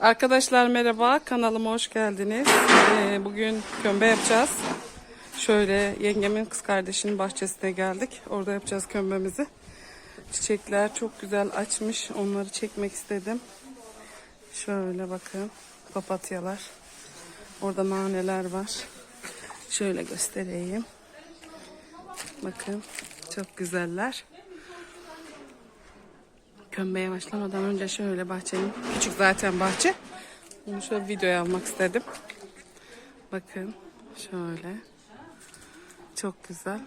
Arkadaşlar merhaba kanalıma hoş geldiniz. Ee, bugün kömbe yapacağız. Şöyle yengemin kız kardeşinin bahçesine geldik. Orada yapacağız kömbemizi. Çiçekler çok güzel açmış. Onları çekmek istedim. Şöyle bakın papatyalar. Orada naneler var. Şöyle göstereyim. Bakın çok güzeller. Kömbeye başlamadan önce şöyle bahçenin küçük zaten bahçe. Bunu şöyle videoya almak istedim. Bakın şöyle. Çok güzel.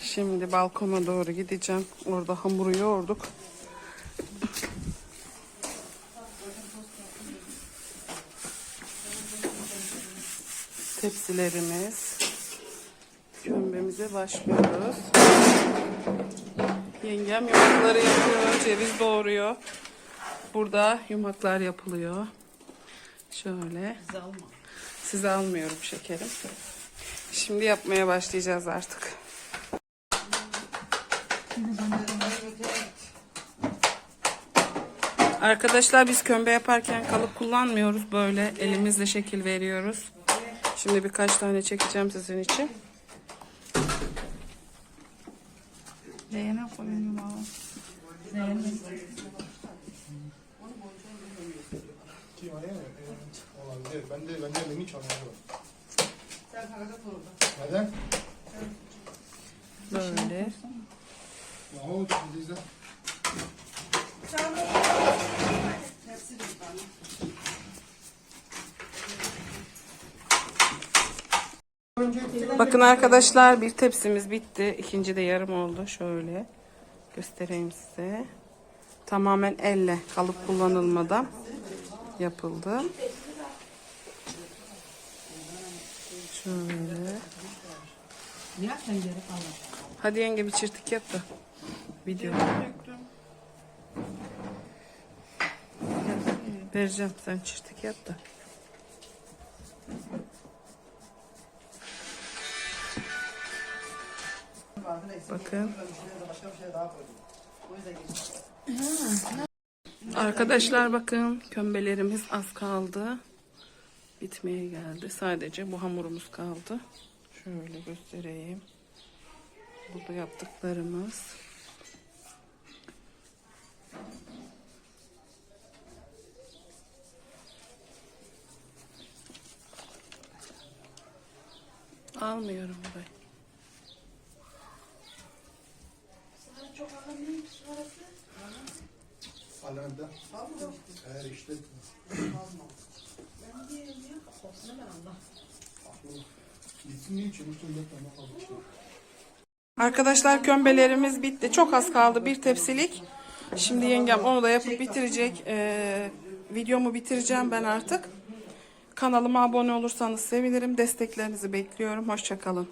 Şimdi balkona doğru gideceğim. Orada hamuru yoğurduk. Tepsilerimiz. Kömbemize başlıyoruz. Yengem yumakları yapıyor, ceviz doğuruyor. Burada yumaklar yapılıyor. Şöyle. Size almıyorum şekerim. Şimdi yapmaya başlayacağız artık. Arkadaşlar biz kömbe yaparken kalıp kullanmıyoruz. Böyle elimizle şekil veriyoruz. Şimdi birkaç tane çekeceğim sizin için. Zeynep koyuyorum baba. Zeynep. Ki oraya e, olabilir. Ben de ben de benim hiç anlamadım. Neden? Böyle. Yahu bizde. Bakın arkadaşlar bir tepsimiz bitti. İkinci de yarım oldu. Şöyle göstereyim size. Tamamen elle kalıp kullanılmadan yapıldı. Şöyle. Hadi yenge bir çırtık yap da. Video. Vereceğim sen çırtık yap da. Bakın. Arkadaşlar bakın kömbelerimiz az kaldı. Bitmeye geldi. Sadece bu hamurumuz kaldı. Şöyle göstereyim. Burada yaptıklarımız. Almıyorum burayı. Alemde. Eğer işte. Arkadaşlar kömbelerimiz bitti. Çok az kaldı. Bir tepsilik. Şimdi yengem onu da yapıp bitirecek. Ee, videomu bitireceğim ben artık. Kanalıma abone olursanız sevinirim. Desteklerinizi bekliyorum. Hoşçakalın.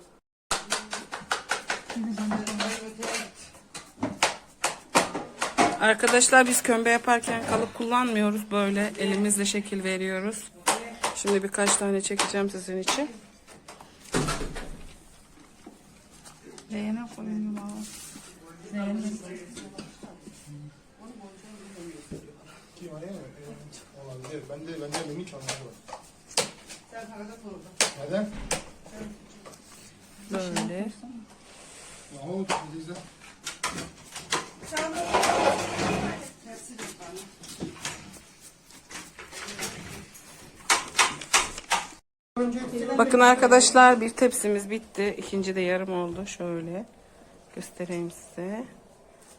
Arkadaşlar biz kömbe yaparken kalıp kullanmıyoruz. Böyle elimizle şekil veriyoruz. Şimdi birkaç tane çekeceğim sizin için. E, olabilir. Ben de ben de benim hiç. Neden? Böyle. Yahu bizde. Bakın arkadaşlar bir tepsimiz bitti. İkinci de yarım oldu. Şöyle göstereyim size.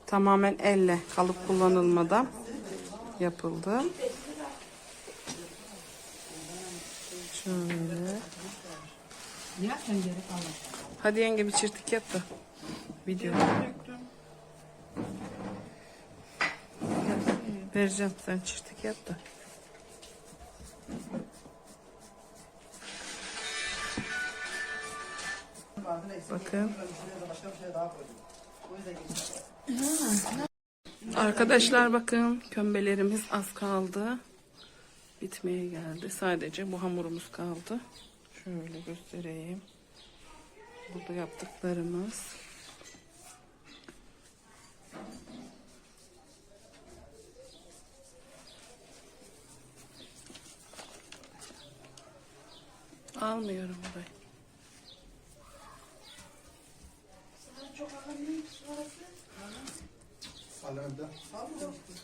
Tamamen elle kalıp kullanılmadan yapıldı. Şöyle. Hadi yenge bir çırtık yap da. Video. Vereceğim sen çırtık yap. Bakın. Arkadaşlar bakın kömbelerimiz az kaldı. Bitmeye geldi. Sadece bu hamurumuz kaldı. Şöyle göstereyim. Burada yaptıklarımız. Almıyorum burayı. Alemde.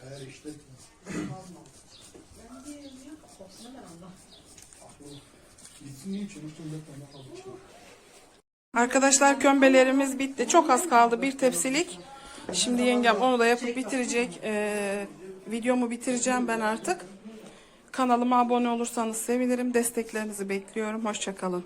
Eğer işte. Gitsin niye için? Üstünde tane kaldı işte. Arkadaşlar kömbelerimiz bitti. Çok az kaldı bir tepsilik. Şimdi yengem onu da yapıp bitirecek. Ee, videomu bitireceğim ben artık. Kanalıma abone olursanız sevinirim. Desteklerinizi bekliyorum. Hoşçakalın.